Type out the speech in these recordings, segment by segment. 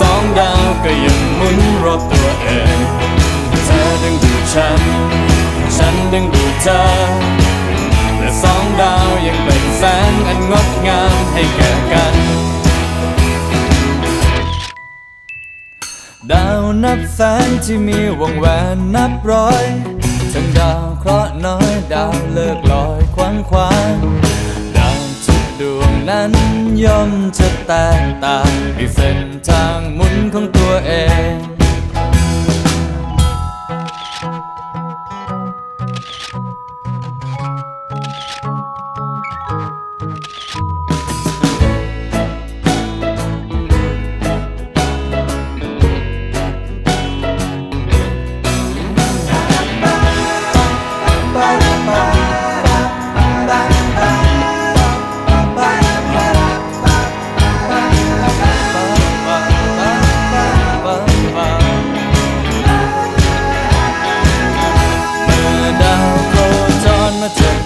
สองดาวก็ยังหมุนรอบตัวเอง เธอดึงดูดฉัน ฉันดึงดูดเธอแต่สองดาวยังเป็นแสงอันงดงามให้แก่กัน ดาวนับแสนที่มีวงแหวนนับร้อย ทั้งดาวเคราะห์น้อยดาวเลิกลอย นั้นย่อมจะแตกต่างมีเส้นทางหมุนของตัวเอง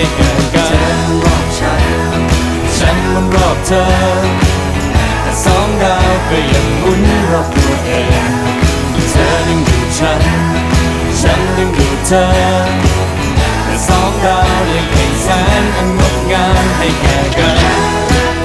ให้เกิกันเธอรอบฉัน ฉันมันรอบเธอ แต่สองดาวก็ยังหมุนรอบตัวเองเธอดึงดูดฉัน ฉันดึงดูดเธอ แต่สองดาวยังเห็นแสงอันงดงามให้แก่กัน